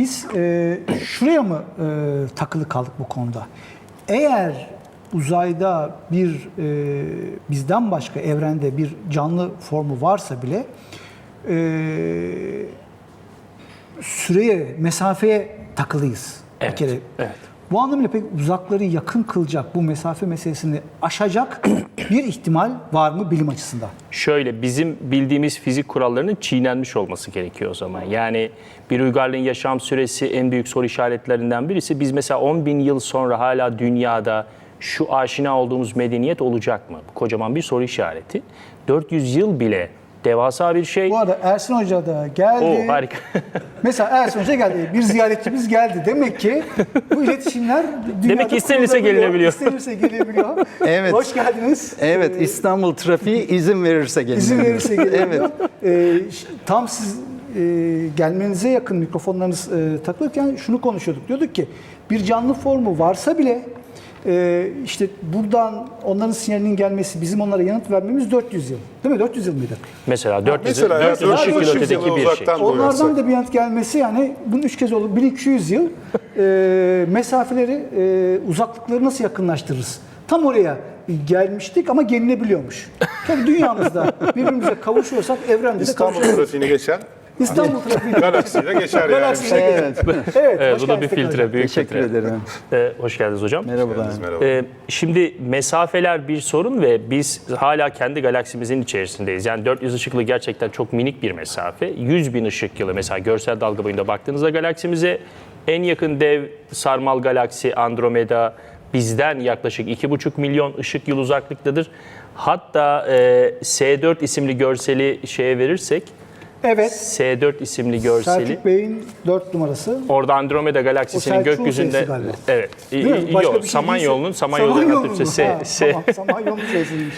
biz e, şuraya mı e, takılı kaldık bu konuda? Eğer uzayda bir e, bizden başka evrende bir canlı formu varsa bile e, süreye, mesafeye takılıyız Evet, bir kere. evet. Bu anlamıyla pek uzakları yakın kılacak bu mesafe meselesini aşacak bir ihtimal var mı bilim açısından? Şöyle bizim bildiğimiz fizik kurallarının çiğnenmiş olması gerekiyor o zaman. Yani bir uygarlığın yaşam süresi en büyük soru işaretlerinden birisi. Biz mesela 10 bin yıl sonra hala dünyada şu aşina olduğumuz medeniyet olacak mı? Bu kocaman bir soru işareti. 400 yıl bile devasa bir şey. Bu arada Ersin Hoca da geldi. O harika. Mesela Ersin Hoca geldi. Bir ziyaretçimiz geldi. Demek ki bu iletişimler Demek ki istenirse kurulabiliyor, gelinebiliyor. İstenirse gelebiliyor. Evet. Hoş geldiniz. Evet, İstanbul trafiği izin verirse gelir. izin verirse gelebiliyor. Evet. Ee, tam siz e, gelmenize yakın mikrofonlarınız e, takılırken şunu konuşuyorduk. Diyorduk ki bir canlı formu varsa bile e, işte buradan onların sinyalinin gelmesi, bizim onlara yanıt vermemiz 400 yıl. Değil mi? 400 yıl mıydı? Mesela 400, Mesela ya 400 ışık 400 yıl ötedeki bir şey. uzaktan Onlardan boyarsak. da bir yanıt gelmesi yani bunun üç kez olur. 1200 yıl e, mesafeleri, e, uzaklıkları nasıl yakınlaştırırız? Tam oraya gelmiştik ama gelinebiliyormuş. Tabii dünyamızda birbirimize kavuşuyorsak evrende de İstanbul kavuşuyoruz. trafiğini geçen İstanbul trafiği. galaksiyle geçer yani. Galaksiyle Evet, Evet, Evet, hoş bu da bir geldiniz tekrar. filtre, büyük teşekkür filtre. ederim. Ee, hoş geldiniz hocam. Merhabalar. Merhaba. Ee, şimdi mesafeler bir sorun ve biz hala kendi galaksimizin içerisindeyiz. Yani 400 ışık yılı gerçekten çok minik bir mesafe. 100 bin ışık yılı mesela görsel dalga boyunda baktığınızda galaksimize en yakın dev sarmal galaksi Andromeda bizden yaklaşık 2,5 milyon ışık yıl uzaklıktadır. Hatta e, S4 isimli görseli şeye verirsek, Evet, S4 isimli görseli. Selçuk Bey'in 4 numarası. Orada Andromeda galaksisinin Selçuk'un gökyüzünde galiba. evet. Değil mi? İyi, Başka yok, bir şey Samanyolu'nun değilse- Samanyolu Samanyolu'nun Ha, S, S. Tamam, Samanyolu'nun sayısıymış.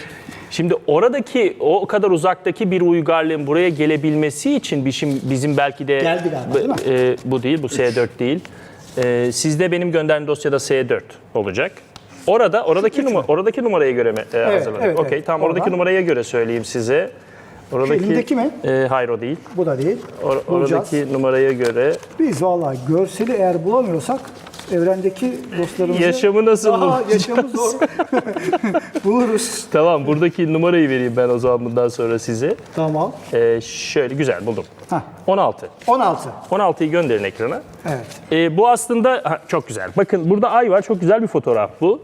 Şimdi oradaki o kadar uzaktaki bir uygarlığın buraya gelebilmesi için bizim, bizim belki de Geldi galiba, değil mi? e, bu değil, bu S4 değil. E, sizde benim gönderdiğim dosyada S4 olacak. Orada oradaki numara oradaki numaraya göre mi e, hazırladık? evet, Okey, evet. tamam oradaki Oradan. numaraya göre söyleyeyim size. Oradaki elindeki mi? E, hayır o değil. Bu da değil. Or- Bulacağız. oradaki numaraya göre Biz vallahi görseli eğer bulamıyorsak evrendeki dostlarımızı Yaşamı nasıl daha bulacağız? yaşamı zor buluruz. tamam buradaki numarayı vereyim ben o zaman bundan sonra size. Tamam. E, şöyle güzel buldum. Heh, 16. 16. 16'yı gönderin ekrana. Evet. Ee, bu aslında ha, çok güzel. Bakın burada ay var. Çok güzel bir fotoğraf bu.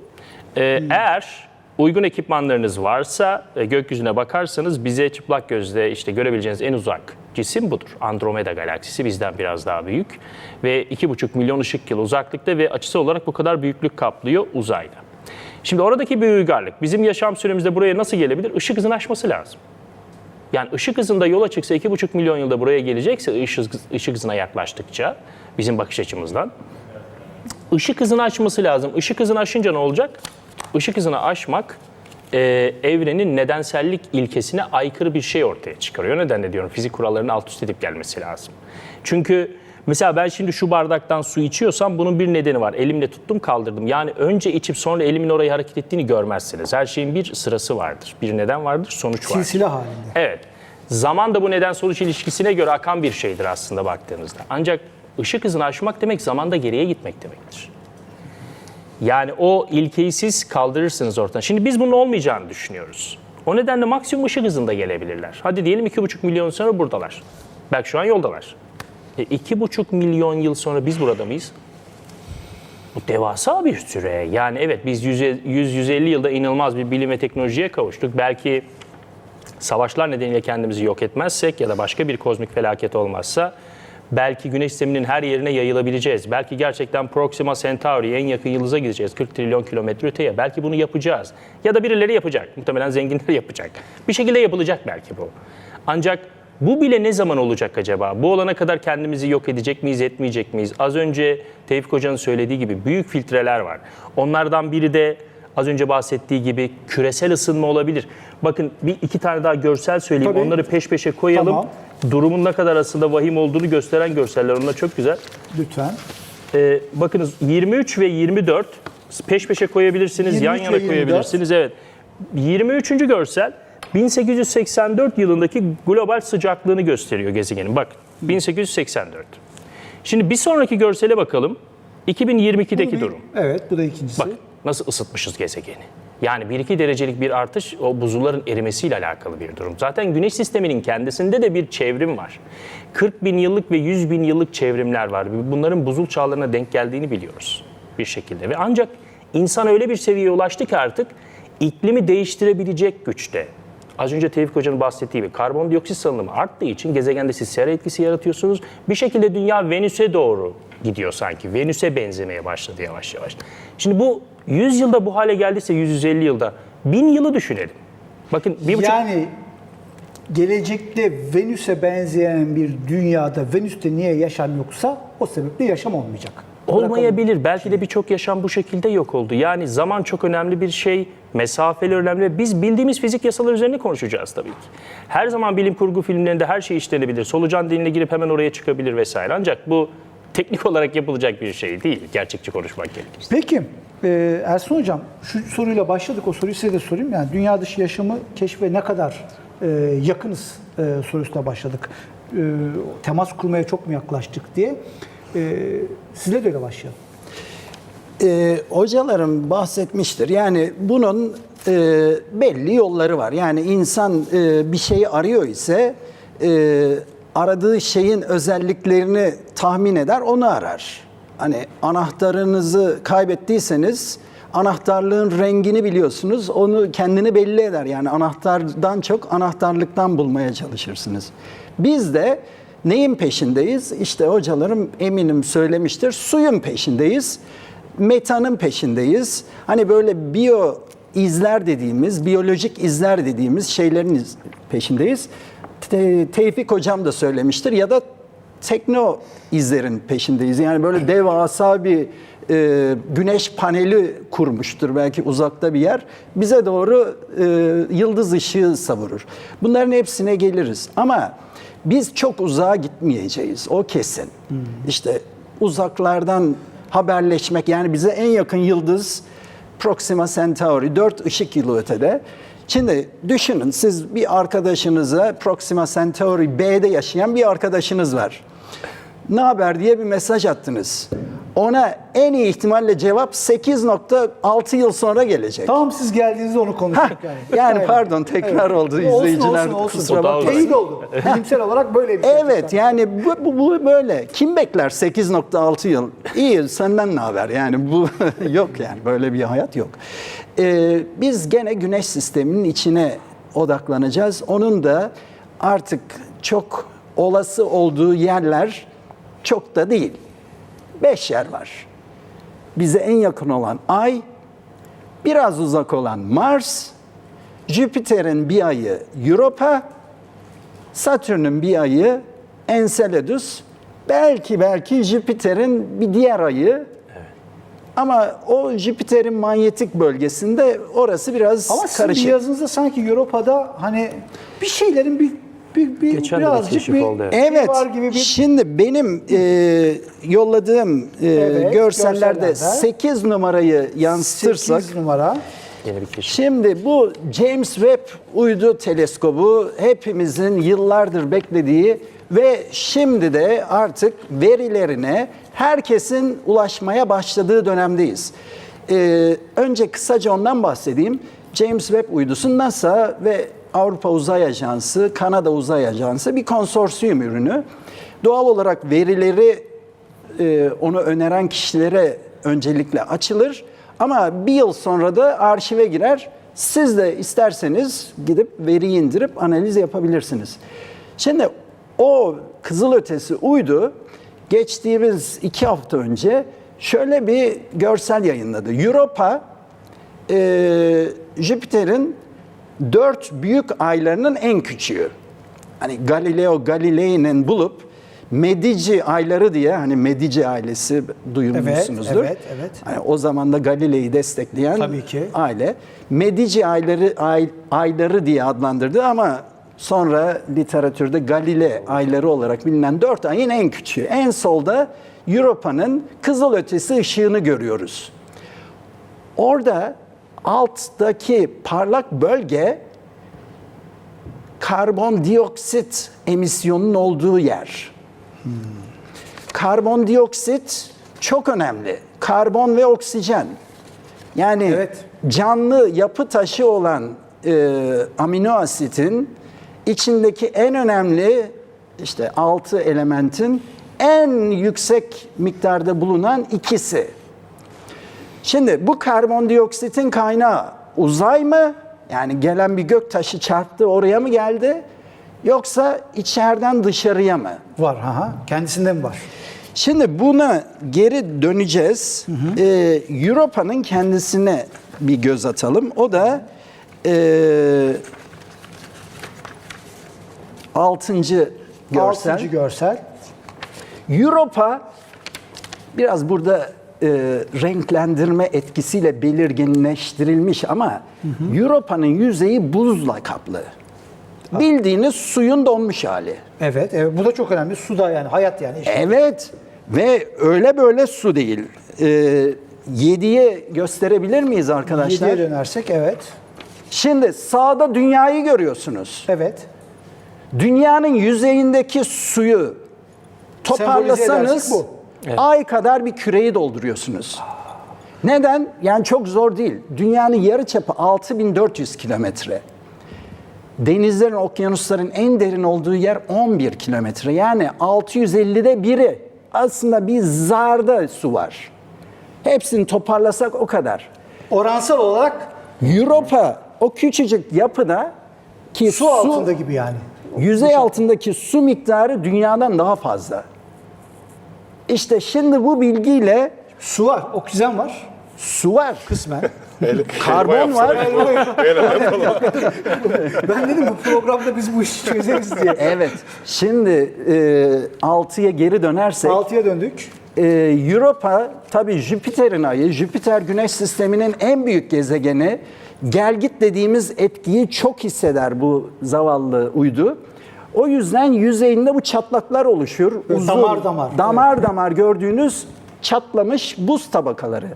Ee, Eğer uygun ekipmanlarınız varsa e, gökyüzüne bakarsanız bize çıplak gözle işte görebileceğiniz en uzak cisim budur. Andromeda galaksisi bizden biraz daha büyük ve 2,5 milyon ışık yılı uzaklıkta ve açısı olarak bu kadar büyüklük kaplıyor uzayda. Şimdi oradaki bir uygarlık bizim yaşam süremizde buraya nasıl gelebilir? Işık hızını aşması lazım. Yani ışık hızında yola çıksa 2,5 milyon yılda buraya gelecekse ışık, ışık hızına yaklaştıkça bizim bakış açımızdan ışık hızını aşması lazım. Işık hızını aşınca ne olacak? Işık hızını aşmak e, evrenin nedensellik ilkesine aykırı bir şey ortaya çıkarıyor. O nedenle diyorum fizik kurallarının alt üst edip gelmesi lazım. Çünkü mesela ben şimdi şu bardaktan su içiyorsam bunun bir nedeni var. Elimle tuttum kaldırdım. Yani önce içip sonra elimin orayı hareket ettiğini görmezsiniz. Her şeyin bir sırası vardır. Bir neden vardır, sonuç vardır. Silsile halinde. Evet. Zaman da bu neden sonuç ilişkisine göre akan bir şeydir aslında baktığınızda. Ancak ışık hızını aşmak demek zamanda geriye gitmek demektir. Yani o ilkeyi siz kaldırırsınız ortadan. Şimdi biz bunun olmayacağını düşünüyoruz. O nedenle maksimum ışık hızında gelebilirler. Hadi diyelim 2,5 milyon sonra buradalar. Belki şu an yoldalar. E, 2,5 milyon yıl sonra biz burada mıyız? Bu devasa bir süre. Yani evet biz 100-150 yılda inanılmaz bir bilim ve teknolojiye kavuştuk. Belki savaşlar nedeniyle kendimizi yok etmezsek ya da başka bir kozmik felaket olmazsa belki güneş sisteminin her yerine yayılabileceğiz. Belki gerçekten Proxima Centauri'ye en yakın yıldıza gideceğiz. 40 trilyon kilometre öteye. Belki bunu yapacağız. Ya da birileri yapacak. Muhtemelen zenginler yapacak. Bir şekilde yapılacak belki bu. Ancak bu bile ne zaman olacak acaba? Bu olana kadar kendimizi yok edecek miyiz, etmeyecek miyiz? Az önce Tevfik Hoca'nın söylediği gibi büyük filtreler var. Onlardan biri de az önce bahsettiği gibi küresel ısınma olabilir. Bakın bir iki tane daha görsel söyleyeyim. Tabii. Onları peş peşe koyalım. Tamam. Durumun ne kadar aslında vahim olduğunu gösteren görseller. Onlar çok güzel. Lütfen. Ee, bakınız 23 ve 24 peş peşe koyabilirsiniz, yan 23 yana ve 24. koyabilirsiniz. Evet. 23. görsel 1884 yılındaki global sıcaklığını gösteriyor gezegenin. Bak 1884. Şimdi bir sonraki görsele bakalım. 2022'deki Bir- durum. Evet bu da ikincisi. Bak nasıl ısıtmışız gezegeni. Yani 1-2 derecelik bir artış o buzulların erimesiyle alakalı bir durum. Zaten güneş sisteminin kendisinde de bir çevrim var. 40 bin yıllık ve 100 bin yıllık çevrimler var. Bunların buzul çağlarına denk geldiğini biliyoruz bir şekilde. Ve ancak insan öyle bir seviyeye ulaştı ki artık iklimi değiştirebilecek güçte. Az önce Tevfik Hoca'nın bahsettiği gibi karbondioksit salınımı arttığı için gezegende siz sera etkisi yaratıyorsunuz. Bir şekilde dünya Venüs'e doğru gidiyor sanki. Venüs'e benzemeye başladı yavaş yavaş. Şimdi bu 100 yılda bu hale geldiyse 150 yılda 1000 yılı düşünelim. Bakın bir buçuk Yani gelecekte Venüs'e benzeyen bir dünyada Venüs'te niye yaşam yoksa o sebeple yaşam olmayacak. olmayabilir. Belki de birçok yaşam bu şekilde yok oldu. Yani zaman çok önemli bir şey, mesafeli önemli. Biz bildiğimiz fizik yasaları üzerine konuşacağız tabii ki. Her zaman bilim kurgu filmlerinde her şey işlenebilir. Solucan diline girip hemen oraya çıkabilir vesaire. Ancak bu teknik olarak yapılacak bir şey değil. Gerçekçi konuşmak gerekirse. Peki e, Ersun Hocam şu soruyla başladık. O soruyu size de sorayım. Yani dünya dışı yaşamı keşfe ne kadar e, yakınız e, sorusuna başladık. E, temas kurmaya çok mu yaklaştık diye. E, sizle de öyle başlayalım. Ee, hocalarım bahsetmiştir. Yani bunun e, belli yolları var. Yani insan e, bir şeyi arıyor ise e, aradığı şeyin özelliklerini tahmin eder, onu arar. Hani anahtarınızı kaybettiyseniz anahtarlığın rengini biliyorsunuz. Onu kendini belli eder. Yani anahtardan çok anahtarlıktan bulmaya çalışırsınız. Biz de neyin peşindeyiz? İşte hocalarım eminim söylemiştir. Suyun peşindeyiz metanın peşindeyiz. Hani böyle biyo izler dediğimiz, biyolojik izler dediğimiz şeylerin iz- peşindeyiz. Te- Tevfik hocam da söylemiştir ya da tekno izlerin peşindeyiz. Yani böyle devasa bir e, güneş paneli kurmuştur belki uzakta bir yer. Bize doğru e, yıldız ışığı savurur. Bunların hepsine geliriz. Ama biz çok uzağa gitmeyeceğiz. O kesin. İşte uzaklardan haberleşmek yani bize en yakın yıldız Proxima Centauri 4 ışık yılı ötede. Şimdi düşünün siz bir arkadaşınıza Proxima Centauri B'de yaşayan bir arkadaşınız var. Ne haber diye bir mesaj attınız. Ona en iyi ihtimalle cevap 8.6 yıl sonra gelecek. Tamam siz geldiğinizde onu konuştuk yani. Yani Aynen. pardon tekrar oldu Olsun, izleyiciler olsun, olsun. kusura bakmayın. Teyit oldu. Bilimsel olarak böyle bir şey. Evet yani bu, bu, bu böyle. Kim bekler 8.6 yıl? İyi senden ne haber? Yani bu yok yani böyle bir hayat yok. Ee, biz gene güneş sisteminin içine odaklanacağız. Onun da artık çok olası olduğu yerler çok da değil. Beş yer var. Bize en yakın olan Ay, biraz uzak olan Mars, Jüpiter'in bir ayı Europa, Satürn'ün bir ayı Enceladus, belki belki Jüpiter'in bir diğer ayı. Ama o Jüpiter'in manyetik bölgesinde orası biraz Ama sizin karışık. yazınızda sanki Avrupa'da hani bir şeylerin bir, bir, bir Geçen bir birazcık bir oldu, evet. Evet. var gibi bir Şimdi benim e, yolladığım e, Evet, görsellerde görsellerde. 8 numarayı yansıtırsak 8 numara. Şimdi bu James Webb uydu teleskobu hepimizin yıllardır beklediği ve şimdi de artık verilerine herkesin ulaşmaya başladığı dönemdeyiz. Ee, önce kısaca ondan bahsedeyim. James Webb uydusu NASA ve Avrupa Uzay Ajansı, Kanada Uzay Ajansı bir konsorsiyum ürünü. Doğal olarak verileri e, onu öneren kişilere öncelikle açılır. Ama bir yıl sonra da arşive girer. Siz de isterseniz gidip veriyi indirip analiz yapabilirsiniz. Şimdi o kızılötesi uydu geçtiğimiz iki hafta önce şöyle bir görsel yayınladı. Europa e, Jüpiter'in dört büyük aylarının en küçüğü. Hani Galileo Galilei'nin bulup Medici ayları diye hani Medici ailesi duyulmuşsunuzdur. Evet, evet, evet. Hani o zaman da Galilei'yi destekleyen Tabii ki. aile Medici ayları ay- ayları diye adlandırdı ama sonra literatürde Galile ayları olarak bilinen dört ayın en küçüğü. En solda Europa'nın kızılötesi ışığını görüyoruz. Orada alttaki parlak bölge karbondioksit emisyonunun olduğu yer. karbondioksit çok önemli. Karbon ve oksijen. Yani Evet. canlı yapı taşı olan e, amino asitin içindeki en önemli işte altı elementin en yüksek miktarda bulunan ikisi. Şimdi bu karbondioksitin kaynağı uzay mı? Yani gelen bir gök taşı çarptı oraya mı geldi? Yoksa içeriden dışarıya mı? Var. Aha. Kendisinde mi var? Şimdi buna geri döneceğiz. Ee, Europa'nın kendisine bir göz atalım. O da e, altıncı görsel. Altıncı görsel. Europa biraz burada e, renklendirme etkisiyle belirginleştirilmiş ama Europa'nın yüzeyi buzla kaplı. Bildiğiniz suyun donmuş hali. Evet, evet. Bu da çok önemli. Suda yani hayat yani. İşte. Evet ve öyle böyle su değil. Ee, yediye gösterebilir miyiz arkadaşlar? Yediye dönersek evet. Şimdi sağda dünyayı görüyorsunuz. Evet. Dünyanın yüzeyindeki suyu Sembolize toparlasanız edersek bu. Ay kadar bir küreyi dolduruyorsunuz. Neden? Yani çok zor değil. Dünyanın yarıçapı 6400 kilometre. Denizlerin, okyanusların en derin olduğu yer 11 kilometre. Yani 650'de biri. Aslında bir zarda su var. Hepsini toparlasak o kadar. Oransal olarak Europa o küçücük yapıda ki su altında gibi yani. Yüzey altındaki su miktarı dünyadan daha fazla. İşte şimdi bu bilgiyle Su var, oksijen var su var, kısmen. karbon var. ben dedim bu programda biz bu işi çözeriz diye. Evet. Şimdi e, 6'ya geri dönersek Altıya döndük. e, Europa tabii Jüpiter'in ayı, Jüpiter Güneş sisteminin en büyük gezegeni. Gel git dediğimiz etkiyi çok hisseder bu zavallı uydu. O yüzden yüzeyinde bu çatlaklar oluşur. Böyle damar damar. Damar damar gördüğünüz çatlamış buz tabakaları.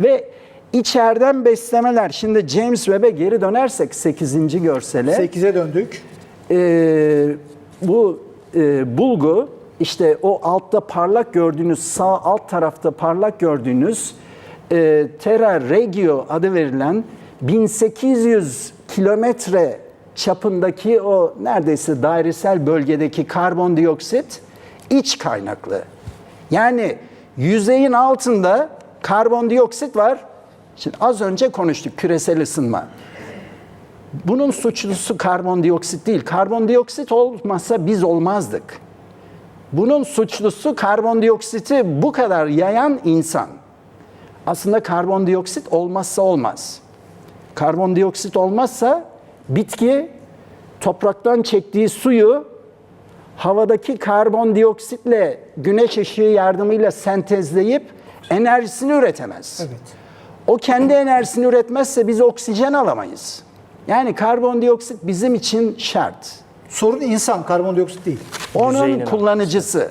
Ve içeriden beslemeler. Şimdi James Webb'e geri dönersek 8. görsele. 8'e döndük. Ee, bu e, bulgu işte o altta parlak gördüğünüz sağ alt tarafta parlak gördüğünüz e, Terra Regio adı verilen 1800 kilometre çapındaki o neredeyse dairesel bölgedeki karbondioksit iç kaynaklı. Yani yüzeyin altında karbondioksit var. Şimdi az önce konuştuk küresel ısınma. Bunun suçlusu karbondioksit değil. Karbondioksit olmasa biz olmazdık. Bunun suçlusu karbondioksiti bu kadar yayan insan. Aslında karbondioksit olmazsa olmaz. Karbondioksit olmazsa bitki topraktan çektiği suyu havadaki karbondioksitle güneş ışığı yardımıyla sentezleyip enerjisini üretemez. Evet. O kendi enerjisini üretmezse biz oksijen alamayız. Yani karbondioksit bizim için şart. Sorun insan, karbondioksit değil. Onun Yüzeyinin kullanıcısı.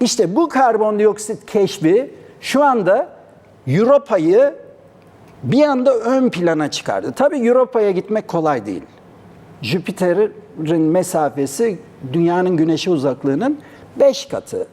İşte bu karbondioksit keşfi şu anda Europa'yı bir anda ön plana çıkardı. Tabii Europa'ya gitmek kolay değil. Jüpiter'in mesafesi dünyanın güneşe uzaklığının 5 katı.